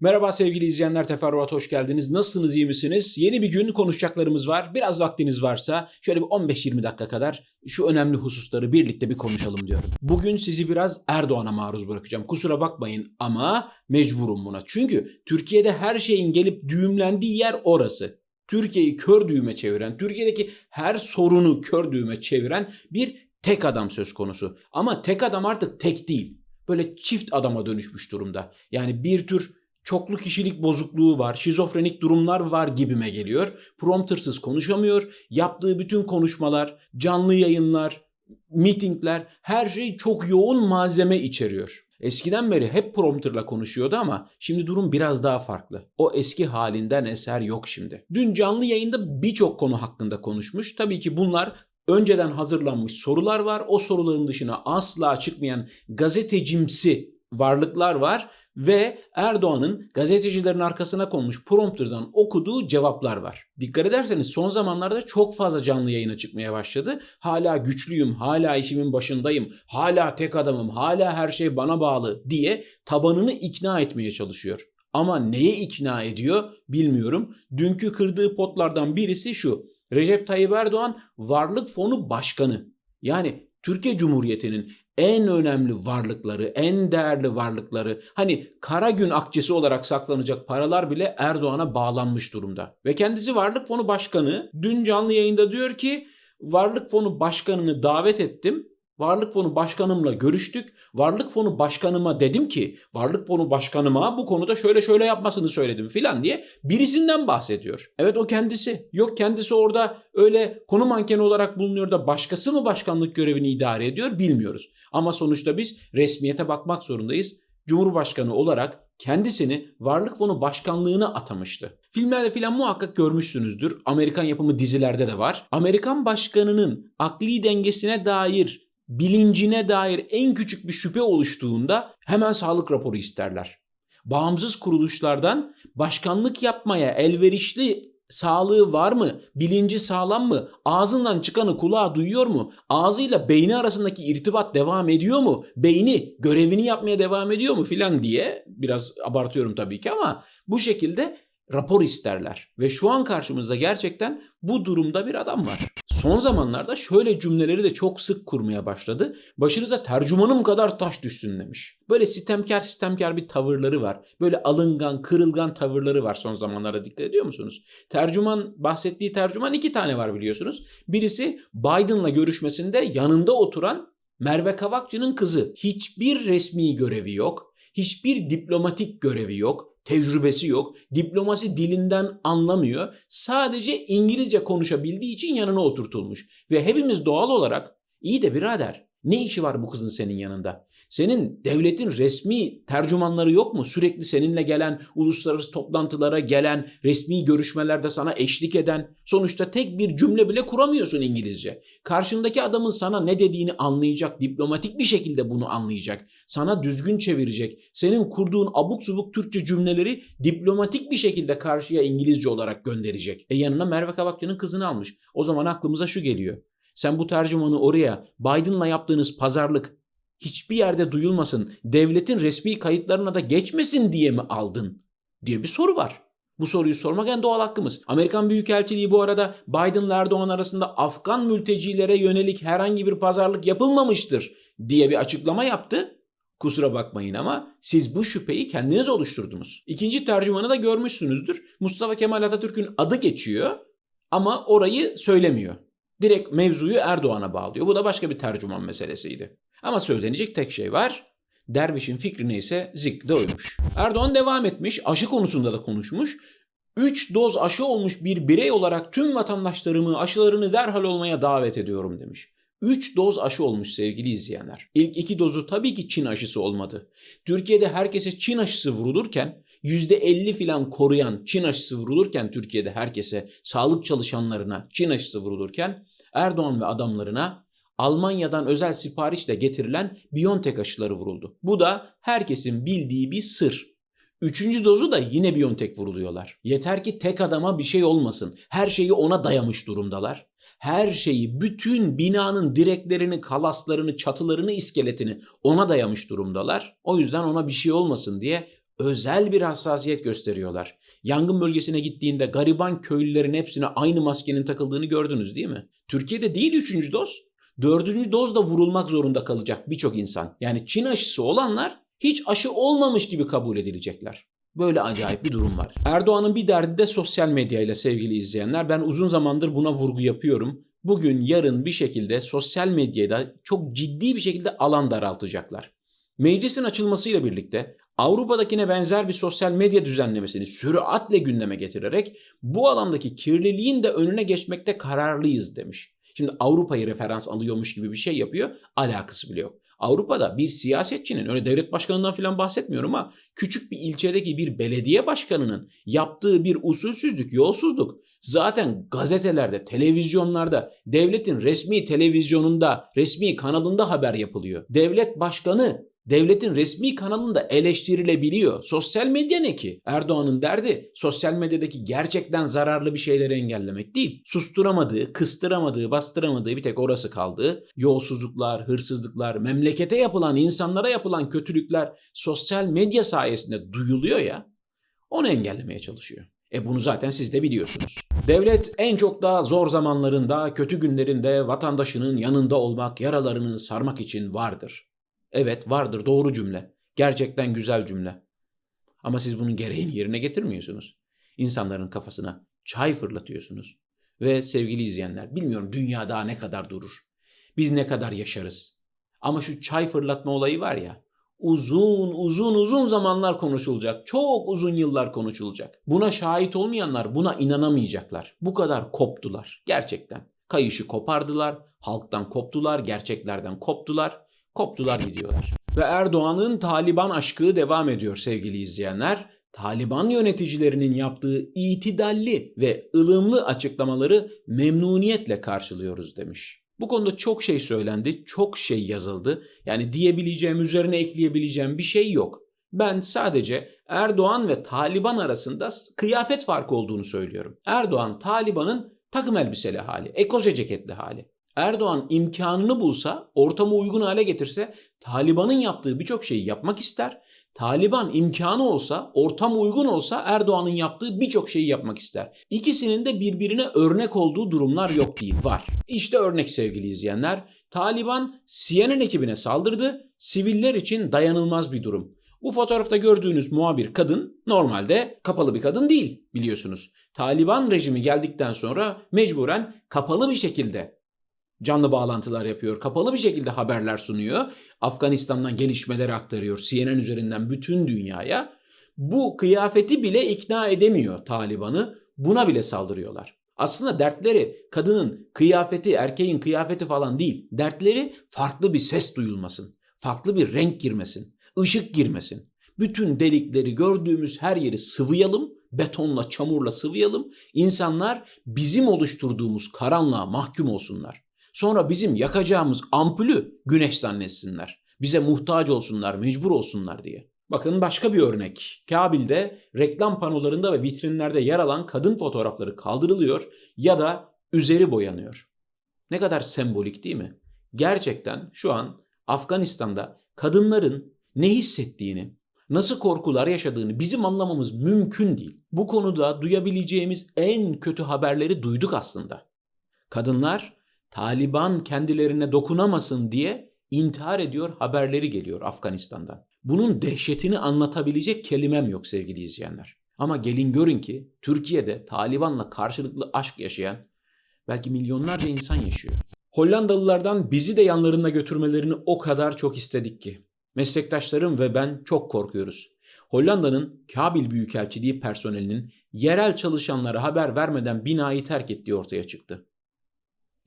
Merhaba sevgili izleyenler teferruat hoş geldiniz. Nasılsınız iyi misiniz? Yeni bir gün konuşacaklarımız var. Biraz vaktiniz varsa şöyle bir 15-20 dakika kadar şu önemli hususları birlikte bir konuşalım diyorum. Bugün sizi biraz Erdoğan'a maruz bırakacağım. Kusura bakmayın ama mecburum buna. Çünkü Türkiye'de her şeyin gelip düğümlendiği yer orası. Türkiye'yi kör düğüme çeviren, Türkiye'deki her sorunu kör düğüme çeviren bir tek adam söz konusu. Ama tek adam artık tek değil. Böyle çift adama dönüşmüş durumda. Yani bir tür çoklu kişilik bozukluğu var, şizofrenik durumlar var gibime geliyor. Promptersız konuşamıyor. Yaptığı bütün konuşmalar, canlı yayınlar, mitingler her şey çok yoğun malzeme içeriyor. Eskiden beri hep prompterla konuşuyordu ama şimdi durum biraz daha farklı. O eski halinden eser yok şimdi. Dün canlı yayında birçok konu hakkında konuşmuş. Tabii ki bunlar önceden hazırlanmış sorular var. O soruların dışına asla çıkmayan gazetecimsi varlıklar var ve Erdoğan'ın gazetecilerin arkasına konmuş prompterdan okuduğu cevaplar var. Dikkat ederseniz son zamanlarda çok fazla canlı yayına çıkmaya başladı. Hala güçlüyüm, hala işimin başındayım, hala tek adamım, hala her şey bana bağlı diye tabanını ikna etmeye çalışıyor. Ama neye ikna ediyor bilmiyorum. Dünkü kırdığı potlardan birisi şu. Recep Tayyip Erdoğan Varlık Fonu Başkanı. Yani Türkiye Cumhuriyeti'nin en önemli varlıkları, en değerli varlıkları, hani kara gün akçesi olarak saklanacak paralar bile Erdoğan'a bağlanmış durumda. Ve kendisi Varlık Fonu Başkanı dün canlı yayında diyor ki Varlık Fonu Başkanı'nı davet ettim. Varlık Fonu Başkanımla görüştük. Varlık Fonu Başkanıma dedim ki Varlık Fonu Başkanıma bu konuda şöyle şöyle yapmasını söyledim filan diye birisinden bahsediyor. Evet o kendisi. Yok kendisi orada öyle konu mankeni olarak bulunuyor da başkası mı başkanlık görevini idare ediyor bilmiyoruz. Ama sonuçta biz resmiyete bakmak zorundayız. Cumhurbaşkanı olarak kendisini Varlık Fonu Başkanlığına atamıştı. Filmlerde filan muhakkak görmüşsünüzdür. Amerikan yapımı dizilerde de var. Amerikan başkanının akli dengesine dair bilincine dair en küçük bir şüphe oluştuğunda hemen sağlık raporu isterler. Bağımsız kuruluşlardan başkanlık yapmaya elverişli sağlığı var mı? Bilinci sağlam mı? Ağzından çıkanı kulağı duyuyor mu? Ağzıyla beyni arasındaki irtibat devam ediyor mu? Beyni görevini yapmaya devam ediyor mu filan diye biraz abartıyorum tabii ki ama bu şekilde rapor isterler. Ve şu an karşımızda gerçekten bu durumda bir adam var. Son zamanlarda şöyle cümleleri de çok sık kurmaya başladı. Başınıza tercümanım kadar taş düşsün demiş. Böyle sistemkar sistemkar bir tavırları var. Böyle alıngan, kırılgan tavırları var son zamanlarda dikkat ediyor musunuz? Tercüman, bahsettiği tercüman iki tane var biliyorsunuz. Birisi Biden'la görüşmesinde yanında oturan Merve Kavakçı'nın kızı. Hiçbir resmi görevi yok. Hiçbir diplomatik görevi yok tecrübesi yok. Diplomasi dilinden anlamıyor. Sadece İngilizce konuşabildiği için yanına oturtulmuş. Ve hepimiz doğal olarak iyi de birader ne işi var bu kızın senin yanında? Senin devletin resmi tercümanları yok mu? Sürekli seninle gelen, uluslararası toplantılara gelen, resmi görüşmelerde sana eşlik eden, sonuçta tek bir cümle bile kuramıyorsun İngilizce. Karşındaki adamın sana ne dediğini anlayacak, diplomatik bir şekilde bunu anlayacak. Sana düzgün çevirecek. Senin kurduğun abuk subuk Türkçe cümleleri diplomatik bir şekilde karşıya İngilizce olarak gönderecek. E yanına Merve Kavakçı'nın kızını almış. O zaman aklımıza şu geliyor. Sen bu tercümanı oraya Biden'la yaptığınız pazarlık hiçbir yerde duyulmasın, devletin resmi kayıtlarına da geçmesin diye mi aldın diye bir soru var. Bu soruyu sormak en doğal hakkımız. Amerikan Büyükelçiliği bu arada Biden Erdoğan arasında Afgan mültecilere yönelik herhangi bir pazarlık yapılmamıştır diye bir açıklama yaptı. Kusura bakmayın ama siz bu şüpheyi kendiniz oluşturdunuz. İkinci tercümanı da görmüşsünüzdür. Mustafa Kemal Atatürk'ün adı geçiyor ama orayı söylemiyor. Direkt mevzuyu Erdoğan'a bağlıyor. Bu da başka bir tercüman meselesiydi. Ama söylenecek tek şey var. Dervişin fikri neyse zik de oymuş. Erdoğan devam etmiş. Aşı konusunda da konuşmuş. 3 doz aşı olmuş bir birey olarak tüm vatandaşlarımı aşılarını derhal olmaya davet ediyorum demiş. 3 doz aşı olmuş sevgili izleyenler. İlk 2 dozu tabii ki Çin aşısı olmadı. Türkiye'de herkese Çin aşısı vurulurken %50 filan koruyan Çin aşısı vurulurken Türkiye'de herkese sağlık çalışanlarına Çin aşısı vurulurken Erdoğan ve adamlarına Almanya'dan özel siparişle getirilen Biontech aşıları vuruldu. Bu da herkesin bildiği bir sır. Üçüncü dozu da yine Biontech vuruluyorlar. Yeter ki tek adama bir şey olmasın. Her şeyi ona dayamış durumdalar. Her şeyi, bütün binanın direklerini, kalaslarını, çatılarını, iskeletini ona dayamış durumdalar. O yüzden ona bir şey olmasın diye özel bir hassasiyet gösteriyorlar. Yangın bölgesine gittiğinde gariban köylülerin hepsine aynı maskenin takıldığını gördünüz değil mi? Türkiye'de değil üçüncü doz. Dördüncü doz da vurulmak zorunda kalacak birçok insan. Yani Çin aşısı olanlar hiç aşı olmamış gibi kabul edilecekler. Böyle acayip bir durum var. Erdoğan'ın bir derdi de sosyal medyayla sevgili izleyenler. Ben uzun zamandır buna vurgu yapıyorum. Bugün yarın bir şekilde sosyal medyada çok ciddi bir şekilde alan daraltacaklar. Meclisin açılmasıyla birlikte Avrupa'dakine benzer bir sosyal medya düzenlemesini süratle gündeme getirerek bu alandaki kirliliğin de önüne geçmekte kararlıyız demiş. Şimdi Avrupa'yı referans alıyormuş gibi bir şey yapıyor. Alakası bile yok. Avrupa'da bir siyasetçinin öyle devlet başkanından falan bahsetmiyorum ama küçük bir ilçedeki bir belediye başkanının yaptığı bir usulsüzlük, yolsuzluk zaten gazetelerde, televizyonlarda, devletin resmi televizyonunda, resmi kanalında haber yapılıyor. Devlet başkanı devletin resmi kanalında eleştirilebiliyor. Sosyal medya ne ki? Erdoğan'ın derdi sosyal medyadaki gerçekten zararlı bir şeyleri engellemek değil. Susturamadığı, kıstıramadığı, bastıramadığı bir tek orası kaldı. Yolsuzluklar, hırsızlıklar, memlekete yapılan, insanlara yapılan kötülükler sosyal medya sayesinde duyuluyor ya. Onu engellemeye çalışıyor. E bunu zaten siz de biliyorsunuz. Devlet en çok da zor zamanlarında, kötü günlerinde vatandaşının yanında olmak, yaralarını sarmak için vardır. Evet vardır doğru cümle. Gerçekten güzel cümle. Ama siz bunun gereğini yerine getirmiyorsunuz. İnsanların kafasına çay fırlatıyorsunuz. Ve sevgili izleyenler bilmiyorum dünya daha ne kadar durur. Biz ne kadar yaşarız. Ama şu çay fırlatma olayı var ya uzun uzun uzun zamanlar konuşulacak. Çok uzun yıllar konuşulacak. Buna şahit olmayanlar buna inanamayacaklar. Bu kadar koptular gerçekten. Kayışı kopardılar, halktan koptular, gerçeklerden koptular, koptular gidiyorlar. Ve Erdoğan'ın Taliban aşkı devam ediyor sevgili izleyenler. Taliban yöneticilerinin yaptığı itidalli ve ılımlı açıklamaları memnuniyetle karşılıyoruz demiş. Bu konuda çok şey söylendi, çok şey yazıldı. Yani diyebileceğim, üzerine ekleyebileceğim bir şey yok. Ben sadece Erdoğan ve Taliban arasında kıyafet farkı olduğunu söylüyorum. Erdoğan Taliban'ın takım elbiseli hali, ekoze ceketli hali. Erdoğan imkanını bulsa, ortamı uygun hale getirse Taliban'ın yaptığı birçok şeyi yapmak ister. Taliban imkanı olsa, ortam uygun olsa Erdoğan'ın yaptığı birçok şeyi yapmak ister. İkisinin de birbirine örnek olduğu durumlar yok değil, var. İşte örnek sevgili izleyenler. Taliban CNN ekibine saldırdı. Siviller için dayanılmaz bir durum. Bu fotoğrafta gördüğünüz muhabir kadın normalde kapalı bir kadın değil biliyorsunuz. Taliban rejimi geldikten sonra mecburen kapalı bir şekilde canlı bağlantılar yapıyor. Kapalı bir şekilde haberler sunuyor. Afganistan'dan gelişmeleri aktarıyor CNN üzerinden bütün dünyaya. Bu kıyafeti bile ikna edemiyor Taliban'ı. Buna bile saldırıyorlar. Aslında dertleri kadının kıyafeti, erkeğin kıyafeti falan değil. Dertleri farklı bir ses duyulmasın. Farklı bir renk girmesin. ışık girmesin. Bütün delikleri gördüğümüz her yeri sıvıyalım. Betonla, çamurla sıvıyalım. İnsanlar bizim oluşturduğumuz karanlığa mahkum olsunlar. Sonra bizim yakacağımız ampulü güneş zannetsinler. Bize muhtaç olsunlar, mecbur olsunlar diye. Bakın başka bir örnek. Kabil'de reklam panolarında ve vitrinlerde yer alan kadın fotoğrafları kaldırılıyor ya da üzeri boyanıyor. Ne kadar sembolik değil mi? Gerçekten şu an Afganistan'da kadınların ne hissettiğini, nasıl korkular yaşadığını bizim anlamamız mümkün değil. Bu konuda duyabileceğimiz en kötü haberleri duyduk aslında. Kadınlar Taliban kendilerine dokunamasın diye intihar ediyor haberleri geliyor Afganistan'dan. Bunun dehşetini anlatabilecek kelimem yok sevgili izleyenler. Ama gelin görün ki Türkiye'de Taliban'la karşılıklı aşk yaşayan belki milyonlarca insan yaşıyor. Hollandalılardan bizi de yanlarında götürmelerini o kadar çok istedik ki. Meslektaşlarım ve ben çok korkuyoruz. Hollanda'nın Kabil Büyükelçiliği personelinin yerel çalışanlara haber vermeden binayı terk ettiği ortaya çıktı.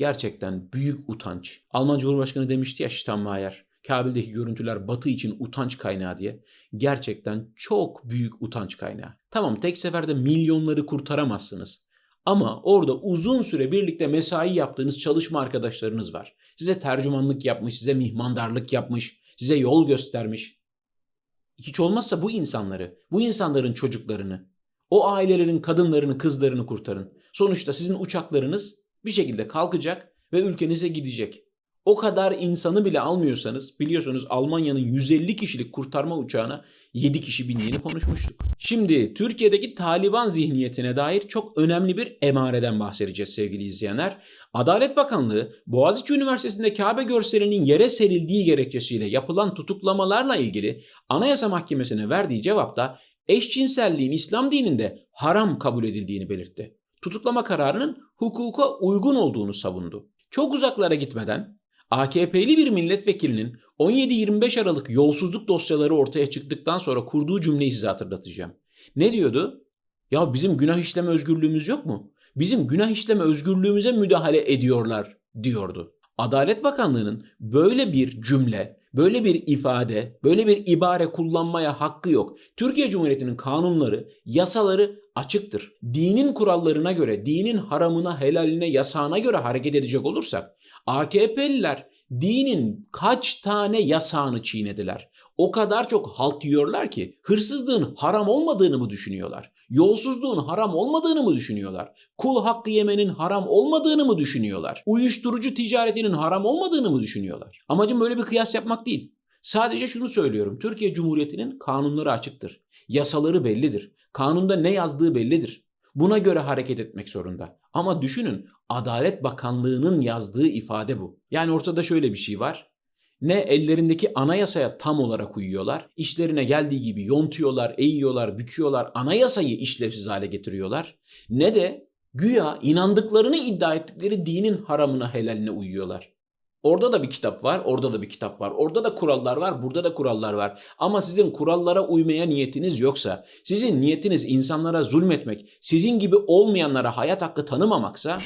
Gerçekten büyük utanç. Alman Cumhurbaşkanı demişti ya Steinmeier, Kabil'deki görüntüler Batı için utanç kaynağı diye. Gerçekten çok büyük utanç kaynağı. Tamam tek seferde milyonları kurtaramazsınız. Ama orada uzun süre birlikte mesai yaptığınız çalışma arkadaşlarınız var. Size tercümanlık yapmış, size mihmandarlık yapmış, size yol göstermiş. Hiç olmazsa bu insanları, bu insanların çocuklarını, o ailelerin kadınlarını, kızlarını kurtarın. Sonuçta sizin uçaklarınız bir şekilde kalkacak ve ülkenize gidecek. O kadar insanı bile almıyorsanız biliyorsunuz Almanya'nın 150 kişilik kurtarma uçağına 7 kişi bindiğini konuşmuştuk. Şimdi Türkiye'deki Taliban zihniyetine dair çok önemli bir emareden bahsedeceğiz sevgili izleyenler. Adalet Bakanlığı Boğaziçi Üniversitesi'nde Kabe görselinin yere serildiği gerekçesiyle yapılan tutuklamalarla ilgili Anayasa Mahkemesi'ne verdiği cevapta eşcinselliğin İslam dininde haram kabul edildiğini belirtti. Tutuklama kararının hukuka uygun olduğunu savundu. Çok uzaklara gitmeden AKP'li bir milletvekilinin 17-25 Aralık yolsuzluk dosyaları ortaya çıktıktan sonra kurduğu cümleyi size hatırlatacağım. Ne diyordu? Ya bizim günah işleme özgürlüğümüz yok mu? Bizim günah işleme özgürlüğümüze müdahale ediyorlar diyordu. Adalet Bakanlığı'nın böyle bir cümle, böyle bir ifade, böyle bir ibare kullanmaya hakkı yok. Türkiye Cumhuriyeti'nin kanunları, yasaları açıktır. Dinin kurallarına göre, dinin haramına, helaline, yasağına göre hareket edecek olursak AKP'liler dinin kaç tane yasağını çiğnediler. O kadar çok halt yiyorlar ki hırsızlığın haram olmadığını mı düşünüyorlar? Yolsuzluğun haram olmadığını mı düşünüyorlar? Kul hakkı yemenin haram olmadığını mı düşünüyorlar? Uyuşturucu ticaretinin haram olmadığını mı düşünüyorlar? Amacım böyle bir kıyas yapmak değil. Sadece şunu söylüyorum. Türkiye Cumhuriyeti'nin kanunları açıktır. Yasaları bellidir. Kanunda ne yazdığı bellidir. Buna göre hareket etmek zorunda. Ama düşünün Adalet Bakanlığı'nın yazdığı ifade bu. Yani ortada şöyle bir şey var. Ne ellerindeki anayasaya tam olarak uyuyorlar, işlerine geldiği gibi yontuyorlar, eğiyorlar, büküyorlar, anayasayı işlevsiz hale getiriyorlar. Ne de güya inandıklarını iddia ettikleri dinin haramına helaline uyuyorlar. Orada da bir kitap var, orada da bir kitap var. Orada da kurallar var, burada da kurallar var. Ama sizin kurallara uymaya niyetiniz yoksa, sizin niyetiniz insanlara zulmetmek, sizin gibi olmayanlara hayat hakkı tanımamaksa,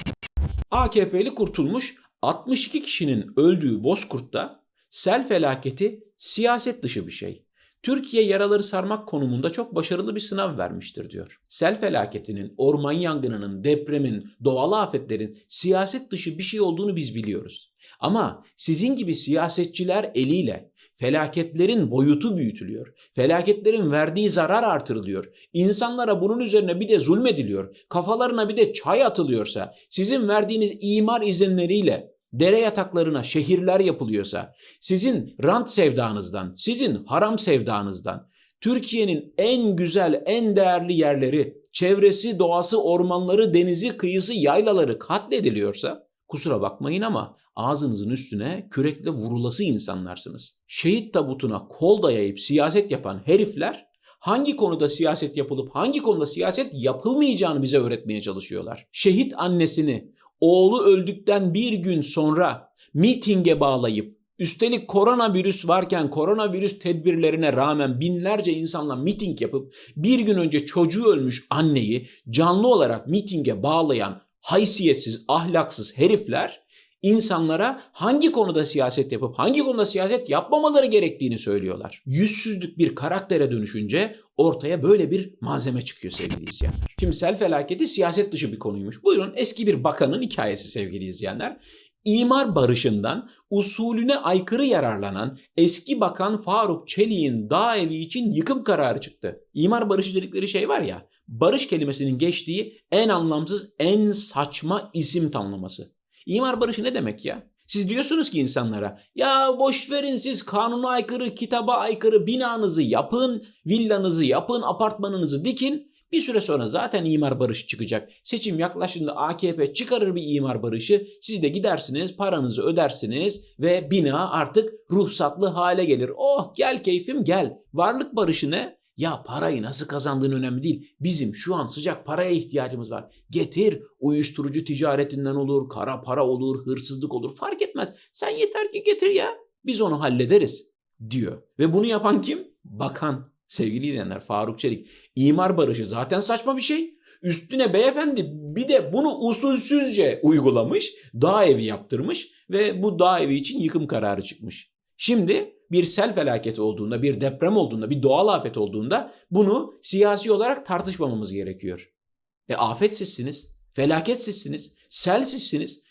AKP'li kurtulmuş 62 kişinin öldüğü Bozkurt'ta sel felaketi siyaset dışı bir şey. Türkiye yaraları sarmak konumunda çok başarılı bir sınav vermiştir diyor. Sel felaketinin, orman yangınının, depremin, doğal afetlerin siyaset dışı bir şey olduğunu biz biliyoruz. Ama sizin gibi siyasetçiler eliyle felaketlerin boyutu büyütülüyor. Felaketlerin verdiği zarar artırılıyor. İnsanlara bunun üzerine bir de zulmediliyor. Kafalarına bir de çay atılıyorsa, sizin verdiğiniz imar izinleriyle dere yataklarına şehirler yapılıyorsa, sizin rant sevdanızdan, sizin haram sevdanızdan, Türkiye'nin en güzel, en değerli yerleri, çevresi, doğası, ormanları, denizi, kıyısı, yaylaları katlediliyorsa, kusura bakmayın ama ağzınızın üstüne kürekle vurulası insanlarsınız. Şehit tabutuna kol dayayıp siyaset yapan herifler hangi konuda siyaset yapılıp hangi konuda siyaset yapılmayacağını bize öğretmeye çalışıyorlar. Şehit annesini oğlu öldükten bir gün sonra mitinge bağlayıp üstelik koronavirüs varken koronavirüs tedbirlerine rağmen binlerce insanla miting yapıp bir gün önce çocuğu ölmüş anneyi canlı olarak mitinge bağlayan haysiyetsiz, ahlaksız herifler insanlara hangi konuda siyaset yapıp hangi konuda siyaset yapmamaları gerektiğini söylüyorlar. Yüzsüzlük bir karaktere dönüşünce ortaya böyle bir malzeme çıkıyor sevgili izleyenler. Şimdi sel felaketi siyaset dışı bir konuymuş. Buyurun eski bir bakanın hikayesi sevgili izleyenler. İmar barışından usulüne aykırı yararlanan eski bakan Faruk Çelik'in dağ evi için yıkım kararı çıktı. İmar barışı dedikleri şey var ya, barış kelimesinin geçtiği en anlamsız, en saçma isim tamlaması. İmar barışı ne demek ya? Siz diyorsunuz ki insanlara ya boş verin siz kanuna aykırı, kitaba aykırı binanızı yapın, villanızı yapın, apartmanınızı dikin. Bir süre sonra zaten imar barışı çıkacak. Seçim yaklaşında AKP çıkarır bir imar barışı. Siz de gidersiniz, paranızı ödersiniz ve bina artık ruhsatlı hale gelir. Oh gel keyfim gel. Varlık barışı ne? Ya parayı nasıl kazandığın önemli değil. Bizim şu an sıcak paraya ihtiyacımız var. Getir uyuşturucu ticaretinden olur, kara para olur, hırsızlık olur fark etmez. Sen yeter ki getir ya. Biz onu hallederiz diyor. Ve bunu yapan kim? Bakan. Sevgili izleyenler Faruk Çelik. İmar barışı zaten saçma bir şey. Üstüne beyefendi bir de bunu usulsüzce uygulamış. Dağ evi yaptırmış ve bu dağ evi için yıkım kararı çıkmış. Şimdi bir sel felaketi olduğunda, bir deprem olduğunda, bir doğal afet olduğunda bunu siyasi olarak tartışmamamız gerekiyor. E afet sizsiniz, felaket sizsiniz, sel sizsiniz.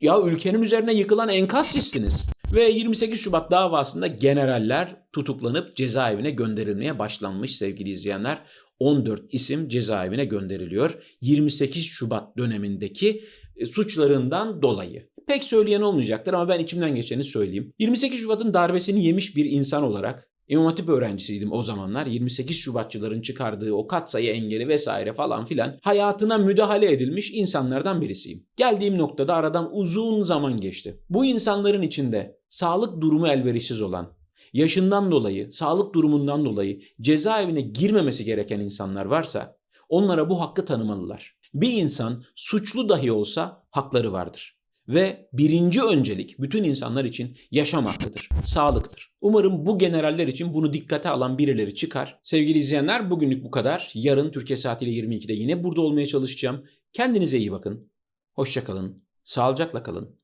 Ya ülkenin üzerine yıkılan enkaz sizsiniz. Ve 28 Şubat davasında generaller tutuklanıp cezaevine gönderilmeye başlanmış sevgili izleyenler. 14 isim cezaevine gönderiliyor. 28 Şubat dönemindeki e, suçlarından dolayı. Pek söyleyen olmayacaktır ama ben içimden geçeni söyleyeyim. 28 Şubat'ın darbesini yemiş bir insan olarak İmam Hatip öğrencisiydim o zamanlar. 28 Şubatçıların çıkardığı o katsayı engeli vesaire falan filan hayatına müdahale edilmiş insanlardan birisiyim. Geldiğim noktada aradan uzun zaman geçti. Bu insanların içinde sağlık durumu elverişsiz olan, yaşından dolayı, sağlık durumundan dolayı cezaevine girmemesi gereken insanlar varsa onlara bu hakkı tanımalılar. Bir insan suçlu dahi olsa hakları vardır. Ve birinci öncelik bütün insanlar için yaşam hakkıdır, sağlıktır. Umarım bu generaller için bunu dikkate alan birileri çıkar. Sevgili izleyenler bugünlük bu kadar. Yarın Türkiye saatiyle 22'de yine burada olmaya çalışacağım. Kendinize iyi bakın. Hoşçakalın. Sağlıcakla kalın.